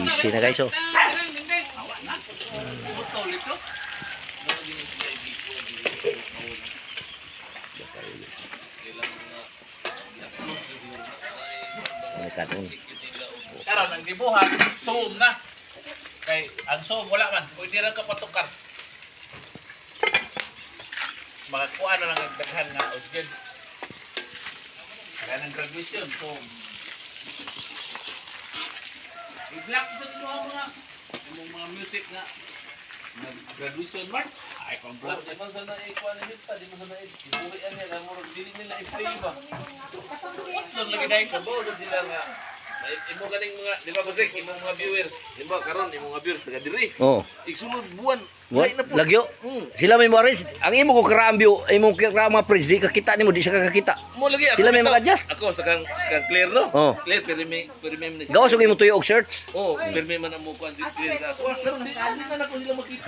Busy na guys oh. Ka dun? Karon ang gibuhat, zoom na. Kay ang zoom wala man, pwede ra ka patukar. Makakuha na lang ang daghan nga audience. Kaya ng graduation, zoom. I-block sa mga mga yung mga music nga nag graduation march. Ay, pang block. Di man sana ikuha ni Hita, di man sana niya, kaya murag dili nila i-free ba? Doon lagi dahil Kabo sa sila nga, imo ganing mga, di ba Pasek, imo mga viewers, di ba karon imo mga viewers taga diri. Oh. Igsunod buwan, lain na po. Lagyo. Hmm. Sila may maris. Ang imo ko karaambyo, imo kira mga pres, di kakita nimo, di siya kakakita. Mo lagi ako. Sila may mag-adjust. Ako sa kang sa kang clear no? Oh. Clear pero may pero may man. Gawas og imo tuyo og search. Oh, pero may man kuan di clear ka. Ako, karon di na ako sila makita.